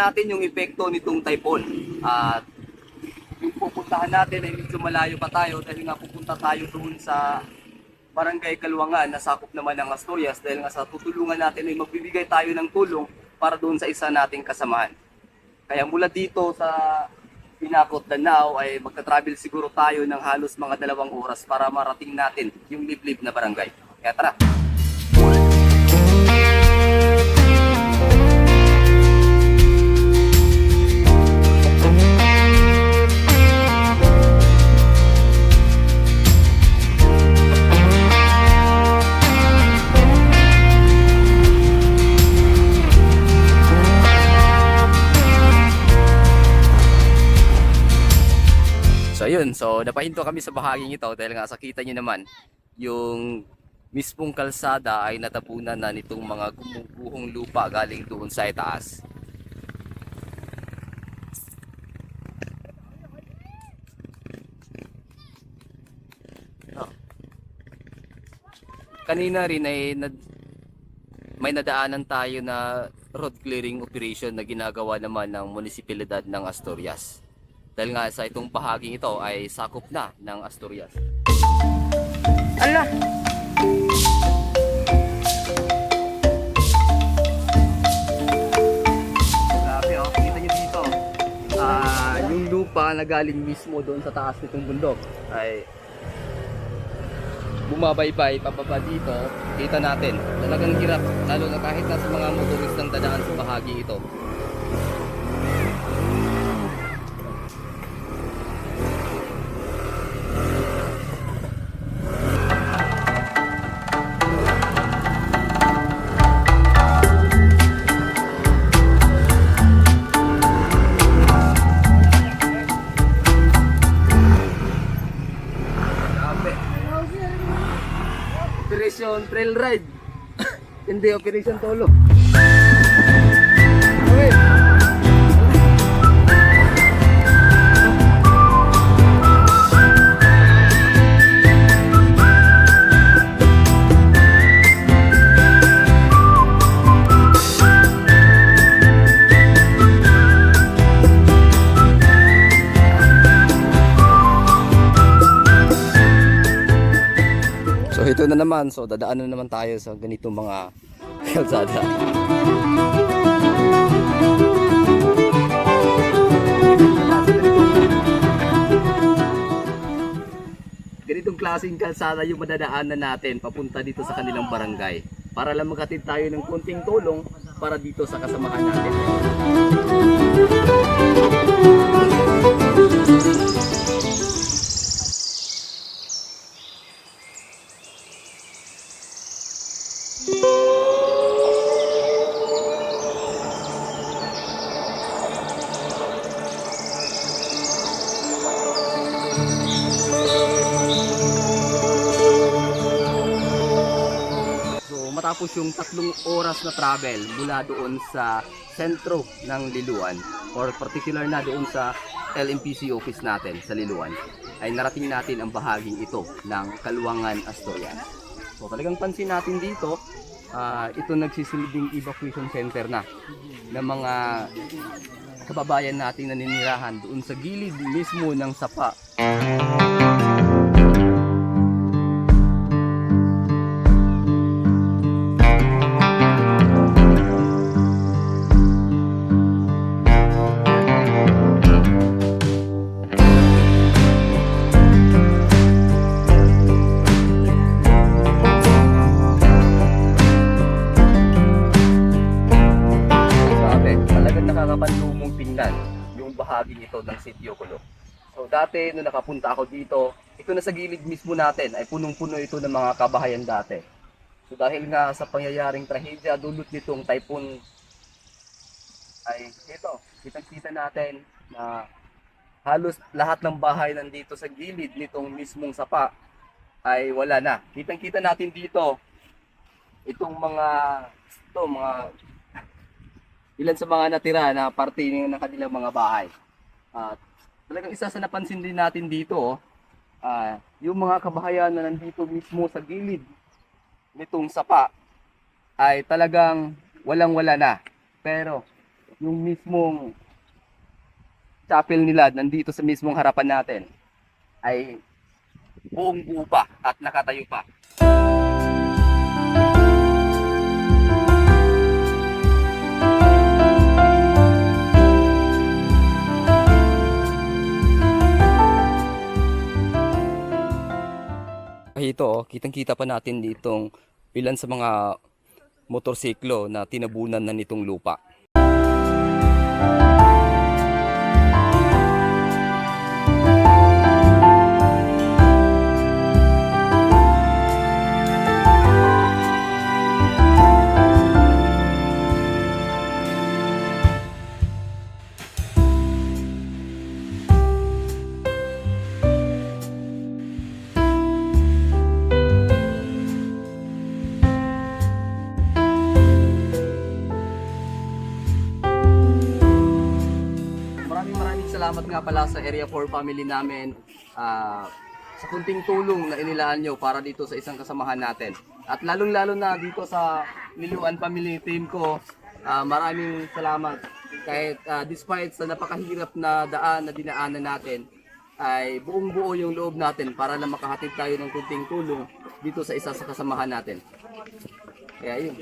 natin yung epekto nitong typhoon. At yung pupuntahan natin ay medyo malayo pa tayo dahil nga pupunta tayo doon sa Barangay Kalwangan na sakop naman ng Asturias dahil nga sa tutulungan natin ay magbibigay tayo ng tulong para doon sa isa nating kasamahan. Kaya mula dito sa Pinakot Danao ay magta-travel siguro tayo ng halos mga dalawang oras para marating natin yung liblib na barangay. Kaya tara! Ayun, so napahinto kami sa bahaging ito dahil nga sa kita nyo naman, yung mismong kalsada ay natapunan na nitong mga gumuguhong lupa galing doon sa itaas. Kanina rin ay nad- may nadaanan tayo na road clearing operation na ginagawa naman ng munisipalidad ng Asturias. Dahil nga sa itong bahaging ito ay sakop na ng Asturias. Ala, Grabe oh, kita nyo dito. Ah, yung lupa na galing mismo doon sa taas nitong bundok ay bumabaybay pababa dito. Kita natin, talagang hirap lalo na kahit nasa mga motoristang dadaan sa bahagi ito. Trail Ride. Hindi, Operation Tolo. Ito na naman, so dadaan na naman tayo sa ganitong mga kalsada. Ganitong klaseng kalsada yung madadaanan natin papunta dito sa kanilang barangay. Para lang makatid tayo ng konting tulong para dito sa kasamahan natin. Matapos yung tatlong oras na travel mula doon sa sentro ng Liluan or particular na doon sa LMPC office natin sa Liluan ay narating natin ang bahaging ito ng Kaluwangan Asturias. So talagang pansin natin dito, ah, ito nagsisilbing evacuation center na ng mga kababayan nating naninirahan doon sa gilid mismo ng sapa Sitio Kulo. So dati nung nakapunta ako dito, ito na sa gilid mismo natin ay punong-puno ito ng mga kabahayan dati. So dahil nga sa pangyayaring trahedya dulot nitong typhoon ay ito, kitang-kita natin na halos lahat ng bahay nandito sa gilid nitong mismong sapa ay wala na. Kitang-kita natin dito itong mga ito mga ilan sa mga natira na parte ng kanilang mga bahay. At talagang isa sa napansin din natin dito, oh, ah, yung mga kabahayan na nandito mismo sa gilid nitong sapa ay talagang walang-wala na. Pero yung mismong chapel nila nandito sa mismong harapan natin ay buong buo pa at nakatayo pa. Ay ito, oh, kitang-kita pa natin ditong ilan sa mga motorsiklo na tinabunan na nitong lupa. Salamat nga pala sa Area 4 family namin ah, sa kunting tulong na inilaan nyo para dito sa isang kasamahan natin. At lalong-lalo na dito sa Niluan Family Team ko, ah, maraming salamat. Kahit ah, despite sa napakahirap na daan na dinaanan natin, ay buong buo yung loob natin para na makahatid tayo ng kunting tulong dito sa isa sa kasamahan natin. Kaya yun.